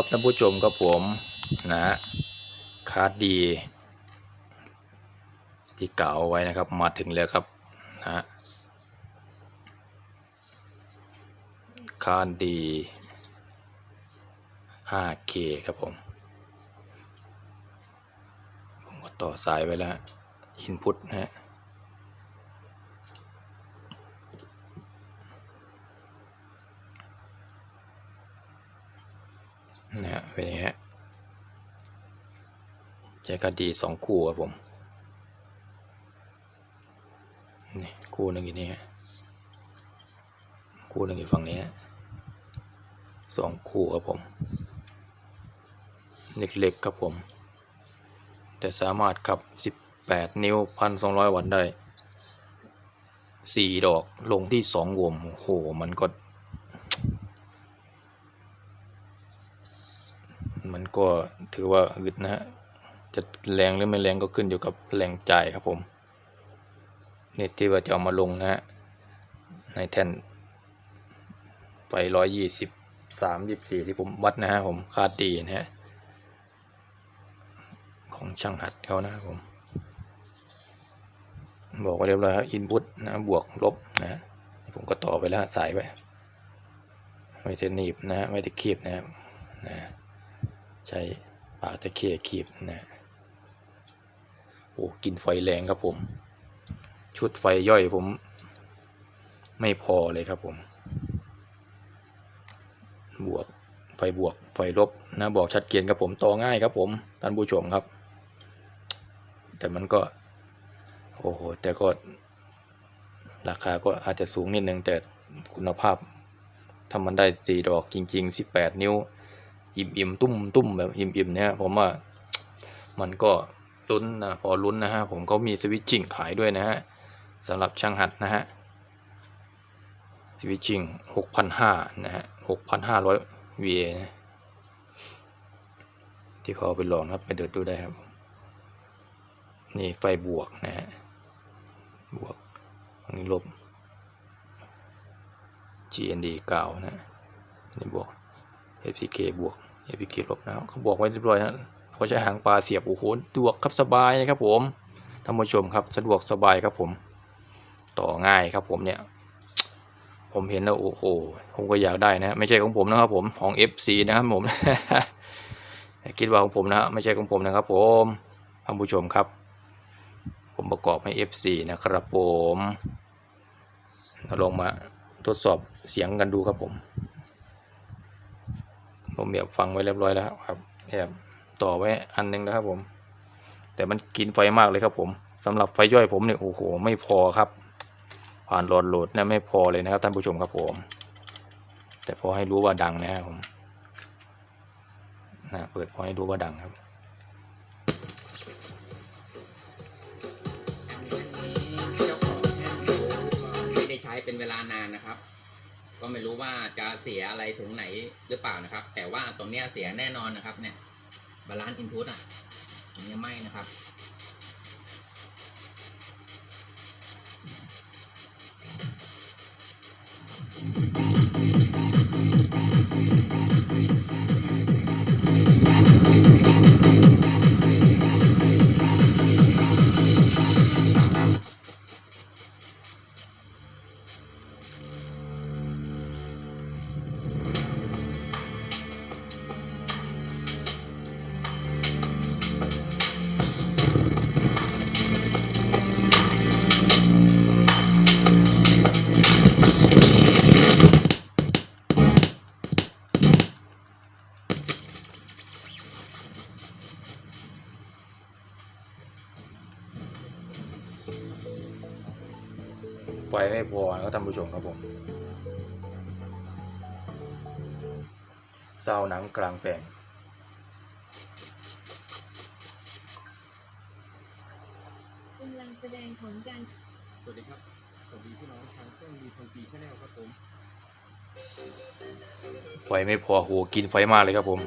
ครับท่านผู้ชมครับผมนะคาร์ดดี ที่เก่าวเอาไว้นะครับมาถึงแล้วครับนะคาร์ดดี 5K ครับผม ผมก็ต่อสายไว้แล้วอินพุตนะฮะ นะฮะเป็นอย่างนี้ฮะใช้การ์ดดีสองคู่ครับผมนี่คู่หนึ่งอยู่นี่ฮะคู่หนึ่งอยู่ฝั่งนี้สองคู่ครับผมเล็กๆครับผม แต่สามารถขับ 18 นิ้ว 1,200 วัตต์ได้ 4 ดอกลงที่ 2 วมโอ้โห มันก็ มันก็ถือว่าอึดนะฮะ จะแรงหรือไม่แรงก็ขึ้นอยู่กับแรงจ่ายครับผมเน็ตที่ว่าจะเอามาลงนะฮะในแท่นไปร้อยยี่สิบสามยี่สี่ที่ผมวัดนะฮะผมคาดดีนะฮะของช่างหัดเขานะครับผม บอกไว้เรียบร้อยครับอินพุตนะบวกลบนะฮะผมก็ต่อไปแล้วสายไปไม่ได้หนีบนะฮะไม่ได้คีบนะครับนะใช้ปากตะเคียคีบนะ โอ้กินไฟแรงครับผม ชุดไฟย่อยผม ไม่พอเลยครับผม บวกไฟบวกไฟลบนะบอกชัดเจนครับผมต่อง่ายครับผมท่านผู้ชมครับ แต่มันก็ โอ้โห แต่ก็ ราคาก็อาจจะสูงนิดนึงแต่คุณภาพถ้ามันได้สี่ดอกจริง ๆ 18 นิ้ว อิ่มอิ่มตุ้มตุ้มแบบอิ่มอิ่มเนี่ยผมว่ามันก็ ลุ้นนะพอลุ้นนะฮะผมก็มีสวิตชิ่งขายด้วยนะฮะสำหรับช่างหัดนะฮะสวิตชิ่งหกพันห้านะฮะหกพันห้าร้อย VA นะที่เขาไปลองครับไปเดินดูได้ครับ นี่ไฟบวกนะฮะบวกอันนี้ลบ GND เก้านะนี่บวก FPK บวก FPK ลบนะเขาบอกไว้เรียบร้อยนะ เขาใช้หางปลาเสียบโอ้โหสะดวกครับสบายนะครับผมท่านผู้ชมครับสะดวกสบายครับผม ต่อง่ายครับผมเนี่ย ผมเห็นแล้วโอ้โหผมก็อยากได้นะ ไม่ใช่ของผมนะครับผมของ FC นะครับผมคิดว่าของผมนะฮะไม่ใช่ของผมนะครับ ผมท่านผู้ชมครับ ผมประกอบให้ FC นะครับผมลองมาทดสอบเสียงกันดูครับผม ผมแอบฟังไว้เรียบร้อยแล้วครับแอบ ต่อไว้อันหนึงนะครับผม แต่มันกินไฟมากเลยครับ ผมสำหรับไฟย่อยผมเนี่ยโอ้โหไม่พอครับ ผ่านหลอดโหลดเนี่ยไม่พอเลยนะครับท่านผู้ชมครับผม แต่พอให้รู้ว่าดังนะครับผมนะเปิดพอให้รู้ว่าดังครับเจ้าของแท่นไม่ได้ใช้เป็นเวลานานนะครับ ก็ไม่รู้ว่าจะเสียอะไรถึงไหนหรือเปล่านะครับ แต่ว่าตรงเนี้ยเสียแน่นอนนะครับเนี่ย บาลานซ์อินพุตอะตรงเนี้ยไม่นะครับ ไฟไม่พอนะครับท่านผู้ชมครับผมเศร้าหนังกลางแปลงกำลังแสดงผลการสวัสดีครับสวัสดีพี่น้องทางช่องดีทังปีชาแนลครับผม ไฟไม่พอโหกินไฟมากเลยครับผม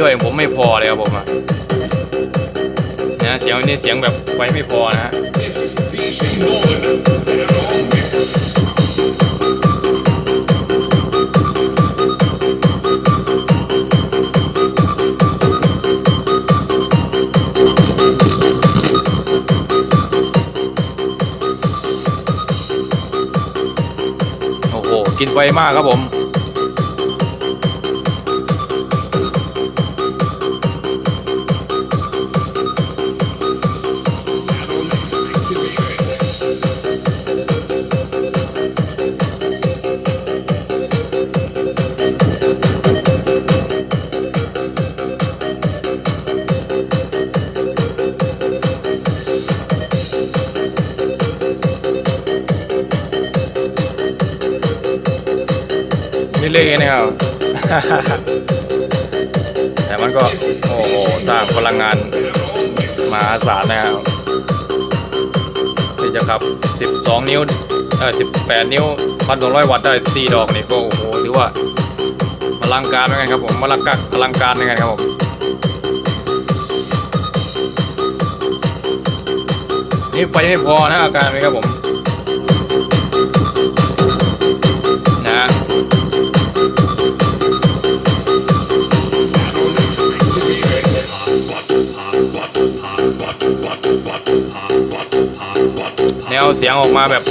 ย่อยของผมไม่พอเลยครับผมอะนะเสียงนี่เสียงแบบไฟไม่พอนะฮะโอ้โหกินไฟมากครับผม นี่เลยนะครับ แต่มันก็ โอ้โหสร้างพลังงานมหาศาลนะครับที่จะขับ 12 นิ้วเออ18 นิ้ว 1,200 วัตต์ได้ 4 ดอกนี่ก็โอ้โหถือว่าอลังการเหมือนกันครับผมอลังการอลังการเหมือนกันครับผมนี่ไฟไม่พอนะอาการนี้ครับผม เอาเสียงออกมาแบบ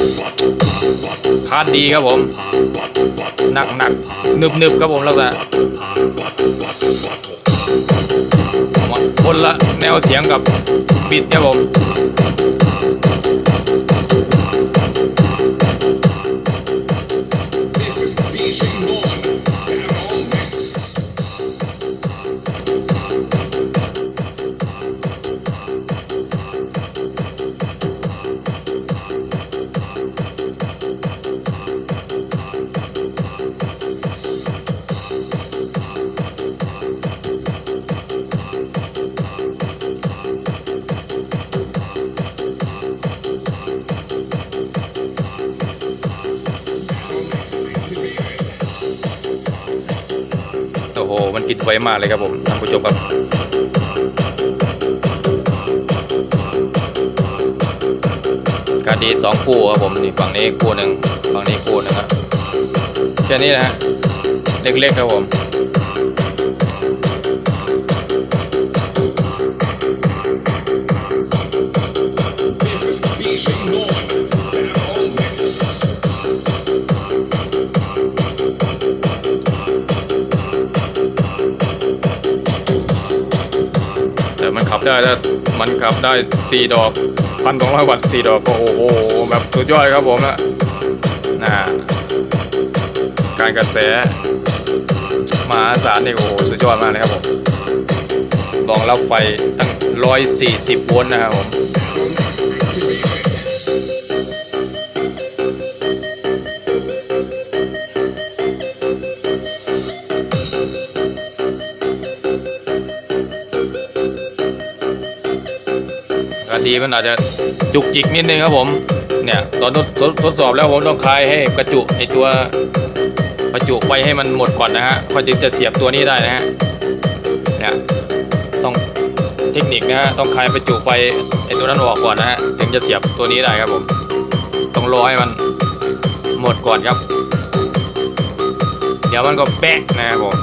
พาดดีครับผมหนักหนักนึบหนึบครับผมแล้วก็คนละแนวเสียงกับบิดครับผม โอ้โห มันกินไฟมากเลยครับผมท่านผู้ชมครับกาดีสองคู่ครับผมนี่ฝั่งนี้คู่หนึ่งฝั่งนี้คู่หนึ่งครับแค่นี้นะฮะเล็กๆครับผม ได้ถ้ามันขับได้สี่ดอกพันสองร้อยวัตต์สี่ดอกก็โอ้โหแบบสุดยอดครับผมนะนะการกระแสมหาศาลนี่โอ้โหสุดยอดมากเลยครับผมรองรับไฟตั้งร้อยสี่สิบโวลต์นะครับผม มันอาจจะจุกจิกนิดนึงครับผมเนี่ยตอนทดทดทดสอบแล้วผมต้องคลายให้กระจุไอตัวประจุไฟให้มันหมดก่อนนะฮะก็จึงจะเสียบตัวนี้ได้นะฮะเนี่ยต้องเทคนิคนะฮะต้องคลายประจุไฟไอตัวนั้นออกก่อนนะฮะถึงจะเสียบตัวนี้ได้ครับผมต้องรอให้มันหมดก่อนครับ เดี๋ยวมันก็แป๊กนะครับผม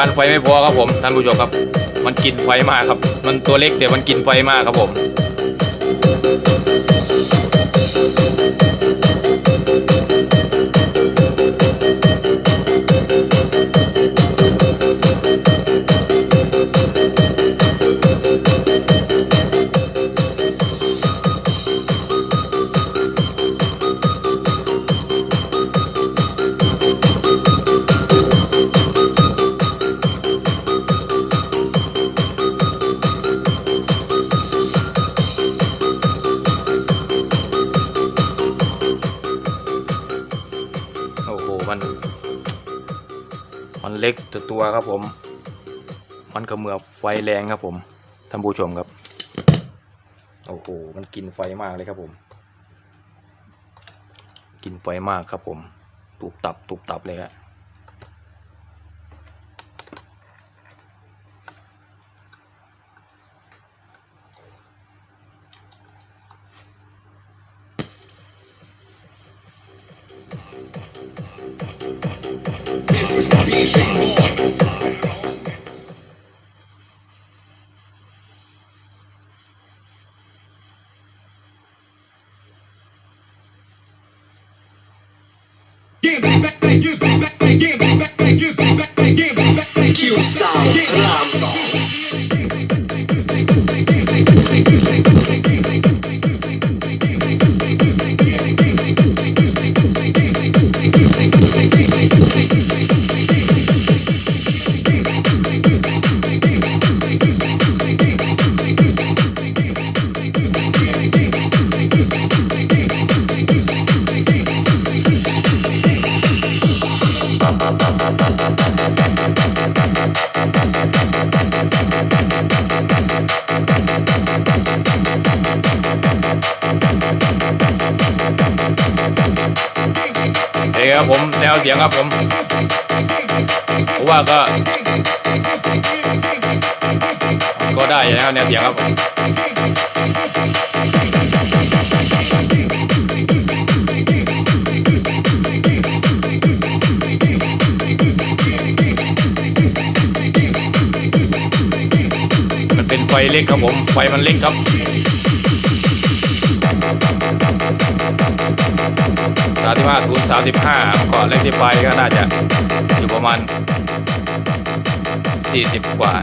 การไฟไม่พอครับผมท่านผู้ชมครับ มันกินไฟมากครับ มันตัวเล็กเดี๋ยวมันกินไฟมากครับผม มันมันเล็กต,ตัวครับผม มันกระเมือบไฟแรงครับผมท่านผู้ชมครับ โอ้โห มันกินไฟมากเลยครับผม กินไฟมากครับผม ตุบตับตุบตับเลยครับ This is DJ เพราะว่าก็ ก็ได้อยู่แล้วแนวเสียงครับมมันเป็นไฟเล็กครับผม ไฟมันเล็กครับสามสิบห้าศูนย์สามสิบห้าก่อนเลขที่ไฟก็น่าจะอยู่ประมาณ สี่สิบก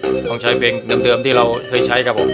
ต้องใช้เพลงเดิมๆที่เราเคยใช้ครับผม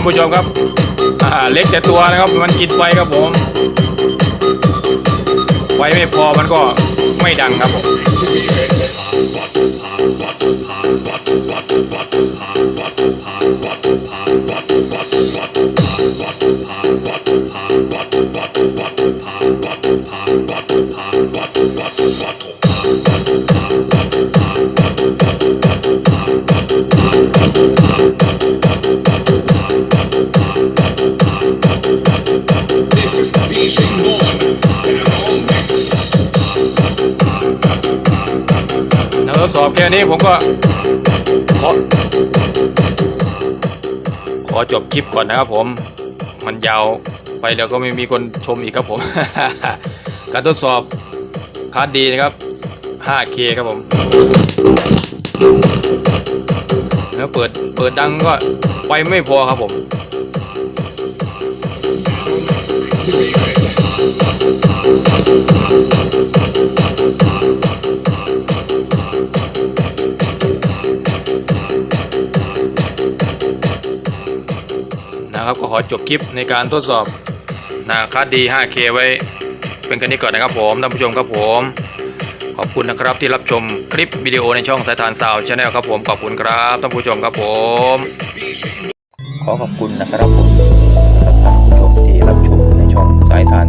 านผู้ชมครับเล็กแต่ตัวนะครับมันกินไฟครับผมไฟไม่พอมันก็ไม่ดังครับผม ทดสอบแค่นี้ผมก็ขอขอจบคลิปก่อนนะครับผม มันยาวไปแล้วก็ไม่มีคนชมอีกครับผม การทดสอบคาร์ดดีนะครับ 5K ครับผมแล้วเปิดเปิดดังก็ไปไม่พอครับผม ขอจบคลิปในการทดสอบนาคาดี 5K ไว้เป็นกันนี้ก่อนนะครับผมท่านผู้ชมครับผม ขอบคุณนะครับที่รับชมคลิปวิดีโอในช่องสายทานสาวชาแนลครับผมขอบคุณครับท่านผู้ชมครับผม ขอขอบคุณนะครับผมท่านผู้ชมที่รับชมในช่องสายทาน